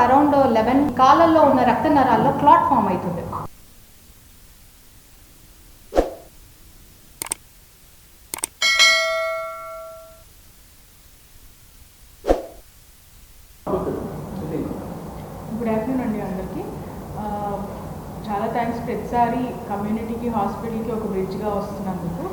Around eleven కాళ్ళల్లో ఉన్న రక్త నరాల్లో క్లాట్ ఫామ్ అవుతుంది గుడ్ థ్యాంక్స్ ప్రతిసారి కమ్యూనిటీకి హాస్పిటల్కి ఒక బ్రిడ్జ్గా వస్తున్నందుకు.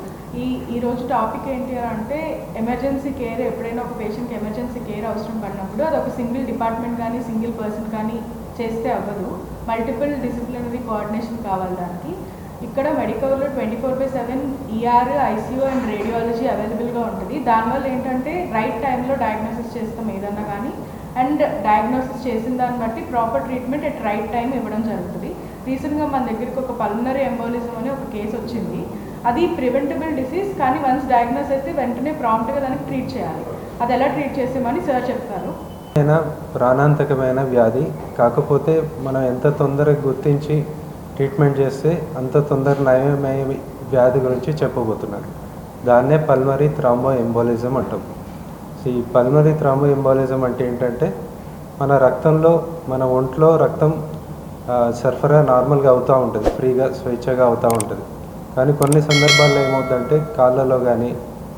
ఈ ఈరోజు టాపిక్ ఏంటి అని అంటే ఎమర్జెన్సీ కేర్ ఎప్పుడైనా ఒక పేషెంట్కి ఎమర్జెన్సీ కేర్ అవసరం పడినప్పుడు అది ఒక సింగిల్ డిపార్ట్మెంట్ కానీ సింగిల్ పర్సన్ కానీ చేస్తే అవ్వదు. మల్టిపుల్ డిసిప్లినరీ కోఆర్డినేషన్ కావాలి దానికి. ఇక్కడ మెడికల్లో twenty four by seven ER ICU and radiology అవైలబుల్గా ఉంటుంది. దానివల్ల ఏంటంటే రైట్ టైంలో డయాగ్నోసిస్ చేస్తాం ఏదన్నా కానీ అండ్ డయాగ్నోసిస్ చేసిన దాన్ని బట్టి proper treatment at right time ఇవ్వడం జరుగుతుంది. రీసెంట్గా మన దగ్గరికి ఒక పల్మనరీ ఎంబోలిజం అని ఒక కేసు వచ్చింది. అది ప్రివెంటబుల్ డిసీజ్ కానీ వన్స్ డయాగ్నోస్ అయితే వెంటనే ప్రాంప్ట్గా దానికి ట్రీట్ చేయాలి. అది ఎలా ట్రీట్ చేసామని సార్ చెప్తారు. ప్రాణాంతకమైన వ్యాధి కాకపోతే మనం ఎంత తొందరగా గుర్తించి ట్రీట్మెంట్ చేస్తే అంత తొందర నయమయ్యే వ్యాధి గురించి చెప్పబోతున్నాను దాన్నే పల్మరీ థ్రాంబో ఎంబోలిజం అంటాం. సో ఈ పల్మరీ థ్రాంబో ఎంబోలిజం అంటే ఏంటంటే మన రక్తంలో మన ఒంట్లో రక్తం సరఫరా నార్మల్గా అవుతూ ఉంటుంది ఫ్రీగా స్వేచ్ఛగా అవుతూ ఉంటుంది. కానీ కొన్ని సందర్భాల్లో ఏమవుతుందంటే కాళ్ళలో కానీ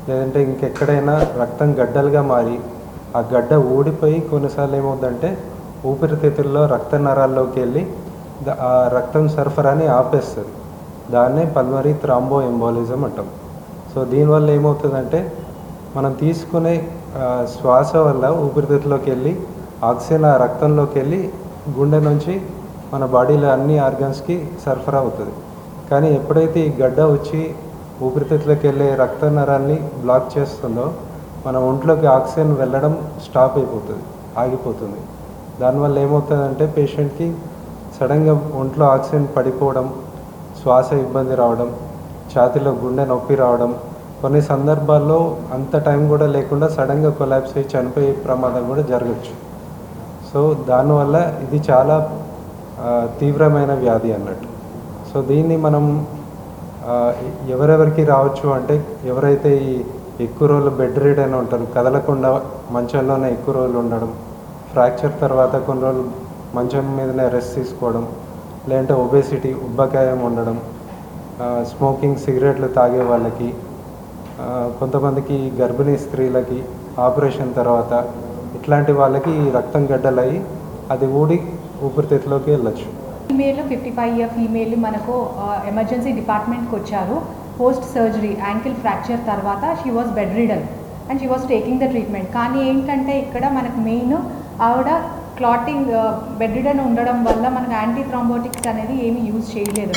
లేదంటే ఇంకెక్కడైనా రక్తం గడ్డలుగా మారి ఆ గడ్డ ఊడిపోయి కొన్నిసార్లు ఏమవుతుందంటే ఊపిరితిత్తుల్లో రక్త నరాల్లోకి వెళ్ళి ఆ రక్తం సరఫరాని ఆపేస్తుంది. దాన్నే పల్మరీ థ్రాంబో ఎంబోలిజం అంటాం. సో దీనివల్ల ఏమవుతుందంటే మనం తీసుకునే శ్వాస వల్ల ఊపిరితిత్తులోకి వెళ్ళి ఆక్సిజన్ ఆ రక్తంలోకి వెళ్ళి గుండె నుంచి మన బాడీలో అన్ని ఆర్గన్స్కి సరఫరా అవుతుంది. కానీ ఎప్పుడైతే ఈ గడ్డ వచ్చి ఊపిరితిత్తులకు వెళ్ళే రక్త నరాన్ని బ్లాక్ చేస్తుందో మన ఒంట్లోకి ఆక్సిజన్ వెళ్ళడం స్టాప్ అయిపోతుంది ఆగిపోతుంది. దానివల్ల ఏమవుతుందంటే పేషెంట్కి సడన్గా ఒంట్లో ఆక్సిజన్ పడిపోవడం శ్వాస ఇబ్బంది రావడం ఛాతీలో గుండె నొప్పి రావడం కొన్ని సందర్భాల్లో అంత టైం కూడా లేకుండా సడన్గా కొలాబ్స్ అయ్యి చనిపోయే ప్రమాదం కూడా జరగచ్చు. సో దానివల్ల ఇది చాలా తీవ్రమైన వ్యాధి అన్నట్టు. సో దీన్ని మనం ఎవరెవరికి రావచ్చు అంటే ఎవరైతే ఈ ఎక్కువ రోజులు బెడ్ రీడ్ అని ఉంటారు కదలకుండా మంచంలోనే ఎక్కువ రోజులు ఉండడం ఫ్రాక్చర్ తర్వాత కొన్ని రోజులు మంచం మీదనే రెస్ట్ తీసుకోవడం లేదంటే ఒబేసిటీ ఉబ్బకాయం ఉండడం స్మోకింగ్ సిగరెట్లు తాగే వాళ్ళకి కొంతమందికి గర్భిణీ స్త్రీలకి ఆపరేషన్ తర్వాత ఇట్లాంటి వాళ్ళకి రక్తం గడ్డలయ్యి అది ఊడి ఊపిరితిత్తులోకి వెళ్ళచ్చు. Female fifty five year female మనకు ఎమర్జెన్సీ డిపార్ట్మెంట్కి వచ్చారు. పోస్ట్ సర్జరీ యాంకిల్ ఫ్రాక్చర్ తర్వాత she was bedridden and she was taking the treatment కానీ ఏంటంటే ఇక్కడ మనకు మెయిన్ ఆవిడ క్లాటింగ్ బెడ్ రిడన్ ఉండడం వల్ల మనకు యాంటీ థ్రాంబోటిక్స్ అనేది ఏమీ యూజ్ చేయలేదు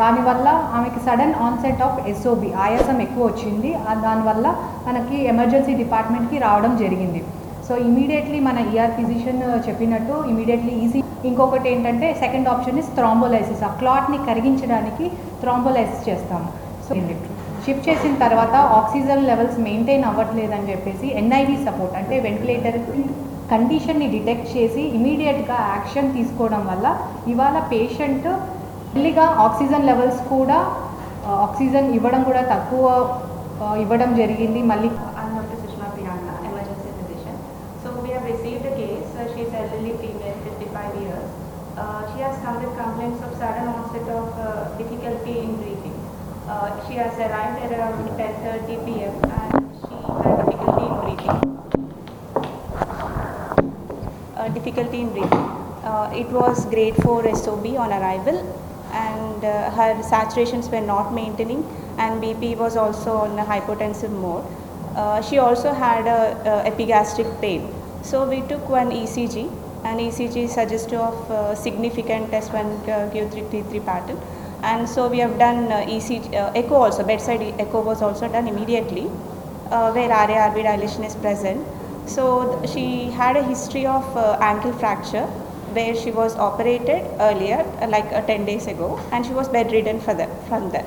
దానివల్ల ఆమెకి సడన్ ఆన్సెట్ ఆఫ్ ఎస్ఓబి ఆయాసం ఎక్కువ వచ్చింది. దానివల్ల మనకి ఎమర్జెన్సీ డిపార్ట్మెంట్కి రావడం జరిగింది. సో ఇమీడియట్లీ మన ఈఆర్ ఫిజిషియన్ uh, చెప్పినట్టు ఇమీడియట్లీ ఈజీ ఇంకొకటి ఏంటంటే సెకండ్ ఆప్షన్ ఇస్ థ్రాంబోలైసిస్ ఆ క్లాట్ని కరిగించడానికి థ్రాంబోలైసిస్ చేస్తాము. సో షిఫ్ట్ చేసిన తర్వాత ఆక్సిజన్ లెవెల్స్ మెయింటైన్ అవ్వట్లేదని చెప్పేసి ఎన్ఐవి సపోర్ట్ అంటే వెంటిలేటర్ కండిషన్ని డిటెక్ట్ చేసి ఇమీడియట్గా యాక్షన్ తీసుకోవడం వల్ల ఇవాళ పేషెంట్ మెల్లిగా ఆక్సిజన్ లెవెల్స్ కూడా uh, ఆక్సిజన్ ఇవ్వడం కూడా తక్కువ uh, ఇవ్వడం జరిగింది. మళ్ళీ she is elderly female, 55 years. Uh, she has come with complaints of sudden onset of uh, difficulty in breathing. Uh, she has arrived at around 10.30 pm and she had difficulty in breathing. Uh, difficulty in breathing. Uh, it was grade 4 SOB on arrival and uh, her saturations were not maintaining and BP was also on a hypotensive mode. She also had a, a epigastric pain. So we took one ECG and ECG suggested of uh, significant S1 uh, Q3T3 pattern. And so we have done uh, ECG, uh, echo also, bedside echo was also done immediately uh, where RARB dilation is present. So she had a history of uh, ankle fracture where she was operated earlier, like uh, 10 days ago, and she was bedridden for from that.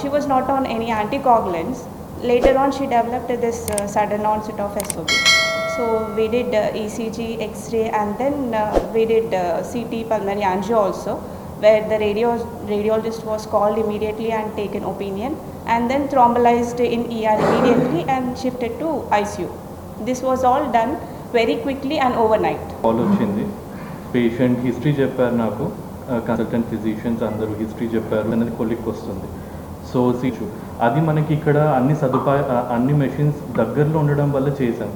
She was not on any anticoagulants. Later on, she developed this sudden onset of SOB. So we did uh, ECG, X-ray, and then uh, we did uh, CT pulmonary angio also, where the radio, radiologist was called immediately and taken opinion, and then thrombolized in ER immediately and shifted to ICU. This was all done very quickly and overnight. Call వచ్చింది patient history చెప్పారు నాకు consultant physicians అందరూ history చెప్పారు అనేది కొలిక్ వస్తుంది so సీచు అది మనకి ఇక్కడ అన్ని సదుపాయ అన్ని మెషిన్స్ దగ్గరలో ఉండడం వల్ల చేసాం